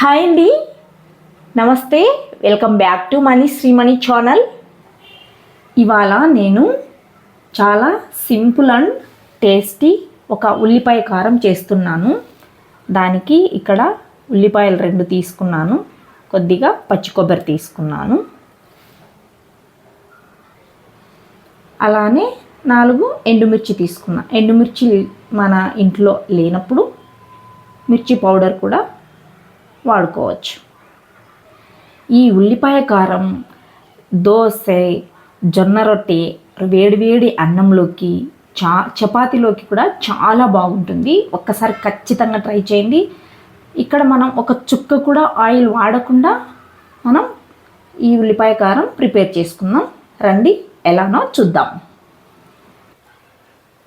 Hi అండి. నమస్తే. Welcome back to Mani Srimani channel. ఇవాళ నేను చాలా సింపుల్ అండ్ టేస్టీ ఒక ఉల్లిపాయ కారం చేస్తున్నాను. దానికి ఇక్కడ ఉల్లిపాయలు రెండు తీసుకున్నాను. కొద్దిగా పచ్చి కొబ్బరి తీసుకున్నాను. అలానే నాలుగు ఎండుమిర్చి తీసుకున్నా. ఎండుమిర్చి మన ఇంట్లో లేనప్పుడు మిర్చి పౌడర్ కూడా వాడుకోవచ్చు. ఈ ఉల్లిపాయ కారం దోశ జొన్న రొట్టె వేడివేడి అన్నంలోకి చా చపాతీలోకి కూడా చాలా బాగుంటుంది. ఒక్కసారి ఖచ్చితంగా ట్రై చేయండి. ఇక్కడ మనం ఒక చుక్క కూడా ఆయిల్ వాడకుండా మనం ఈ ఉల్లిపాయ కారం ప్రిపేర్ చేసుకుందాం. రండి ఎలానో చూద్దాం.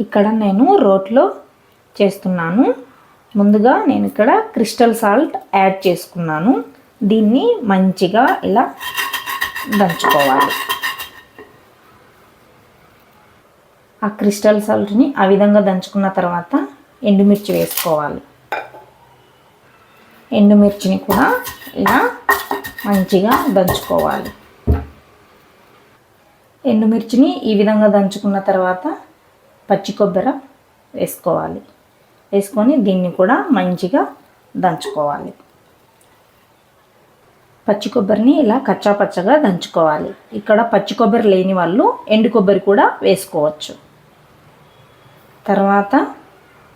ఇక్కడ నేను రోట్లో చేస్తున్నాను. ముందుగా నేను ఇక్కడ క్రిస్టల్ సాల్ట్ యాడ్ చేసుకున్నాను. దీన్ని మంచిగా ఇలా దంచుకోవాలి. ఆ క్రిస్టల్ సాల్ట్ని ఆ విధంగా దంచుకున్న తర్వాత ఎండుమిర్చి వేసుకోవాలి. ఎండుమిర్చిని కూడా ఇలా మంచిగా దంచుకోవాలి. ఎండుమిర్చిని ఈ విధంగా దంచుకున్న తర్వాత పచ్చి కొబ్బరి వేసుకోవాలి. వేసుకొని దీన్ని కూడా మంచిగా దంచుకోవాలి. పచ్చి కొబ్బరిని ఇలా కచ్చా పచ్చగా దంచుకోవాలి. ఇక్కడ పచ్చి కొబ్బరి లేని వాళ్ళు ఎండు కొబ్బరి కూడా వేసుకోవచ్చు. తర్వాత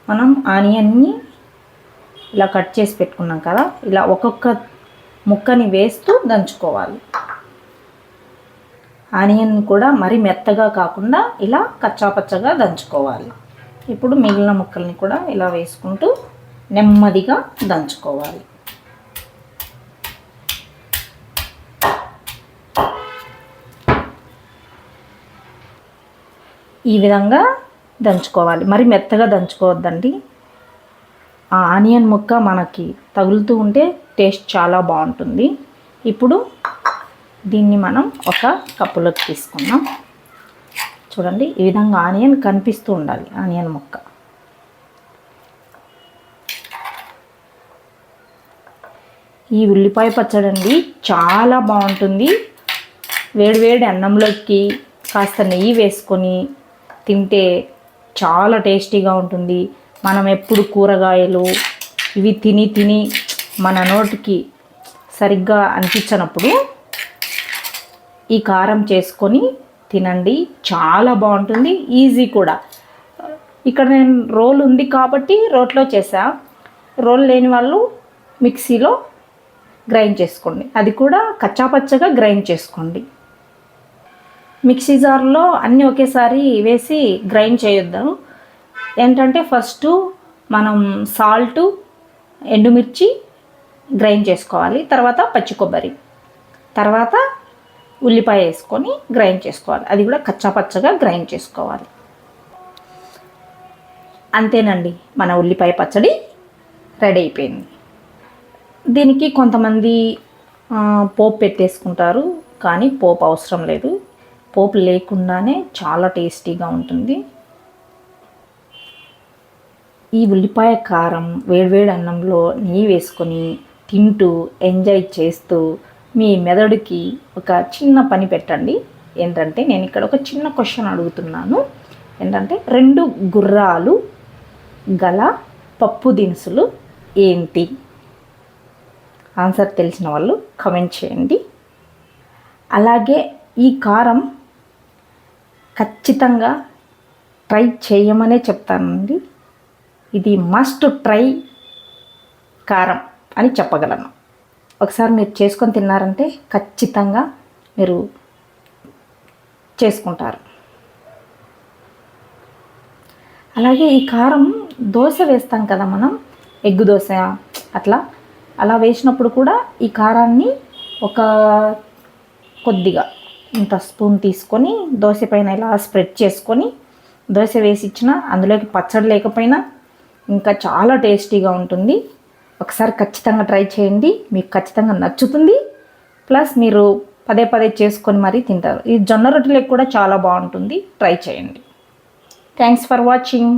మనం ఆనియన్ని ఇలా కట్ చేసి పెట్టుకున్నాం కదా ఇలా ఒక్కొక్క ముక్కని వేస్తూ దంచుకోవాలి. ఆనియన్ కూడా మరీ మెత్తగా కాకుండా ఇలా కచ్చాపచ్చగా దంచుకోవాలి. ఇప్పుడు మిగిలిన ముక్కల్ని కూడా ఇలా వేసుకుంటూ నెమ్మదిగా దంచుకోవాలి. ఈ విధంగా దంచుకోవాలి. మరి మెత్తగా దంచుకోవద్దండి. ఆ ఆనియన్ ముక్క మనకి తగులుతూ ఉంటే టేస్ట్ చాలా బాగుంటుంది. ఇప్పుడు దీన్ని మనం ఒక కప్పులోకి తీసుకుందాం. చూడండి ఈ విధంగా ఆనియన్ కనిపిస్తూ ఉండాలి ఆనియన్ ముక్క. ఈ ఉల్లిపాయ పచ్చడి అండి చాలా బాగుంటుంది. వేడివేడి అన్నంలోకి కాస్త నెయ్యి వేసుకొని తింటే చాలా టేస్టీగా ఉంటుంది. మనం ఎప్పుడు కూరగాయలు ఇవి తిని తిని మన నోటికి సరిగ్గా అనిపించినప్పుడు ఈ కారం చేసుకొని తినండి. చాలా బాగుంటుంది. ఈజీ కూడా. ఇక్కడ నేను రోల్ ఉంది కాబట్టి రోట్లో చేసా. రోల్ లేని వాళ్ళు మిక్సీలో గ్రైండ్ చేసుకోండి. అది కూడా కచ్చాపచ్చగా గ్రైండ్ చేసుకోండి. మిక్సీ జార్లో అన్నీ ఒకేసారి వేసి గ్రైండ్ చేయొద్దు. ఏంటంటే ఫస్ట్ మనం సాల్ట్ ఎండుమిర్చి గ్రైండ్ చేసుకోవాలి. తర్వాత పచ్చి కొబ్బరి. తర్వాత ఉల్లిపాయ వేసుకొని గ్రైండ్ చేసుకోవాలి. అది కూడా కచ్చాపచ్చగా గ్రైండ్ చేసుకోవాలి. అంతేనండి మన ఉల్లిపాయ పచ్చడి రెడీ అయిపోయింది. దీనికి కొంతమంది పోపు పెట్టేసుకుంటారు కానీ పోపు అవసరం లేదు. పోపు లేకుండానే చాలా టేస్టీగా ఉంటుంది. ఈ ఉల్లిపాయ కారం వేడివేడి అన్నంలో నెయ్యి వేసుకొని తింటూ ఎంజాయ్ చేస్తూ మీ మెదడుకి ఒక చిన్న పని పెట్టండి. ఏంటంటే నేను ఇక్కడ ఒక చిన్న క్వశ్చన్ అడుగుతున్నాను. ఏంటంటే రెండు గుర్రాలు గల పప్పు దినుసులు ఏంటి? ఆన్సర్ తెలిసిన వాళ్ళు కమెంట్ చేయండి. అలాగే ఈ కారం ఖచ్చితంగా ట్రై చేయమనే చెప్తానండి. ఇది మస్ట్ ట్రై కారం అని చెప్పగలను. ఒకసారి మీరు చేసుకొని తిన్నారంటే ఖచ్చితంగా మీరు చేసుకుంటారు. అలాగే ఈ కారం దోశ వేస్తాం కదా మనం ఎగ్గు దోశ అట్లా. అలా వేసినప్పుడు కూడా ఈ కారాన్ని ఒక కొద్దిగా ఇంత స్పూన్ తీసుకొని దోశ పైన ఇలా స్ప్రెడ్ చేసుకొని దోశ వేసి ఇచ్చిన అందులోకి పచ్చడి లేకపోయినా ఇంకా చాలా టేస్టీగా ఉంటుంది. ఒకసారి ఖచ్చితంగా ట్రై చేయండి. మీకు ఖచ్చితంగా నచ్చుతుంది. ప్లస్ మీరు పదే పదే చేసుకొని మరీ తింటారు. ఈ జొన్న రొట్టెలకు కూడా చాలా బాగుంటుంది. ట్రై చేయండి. Thanks for watching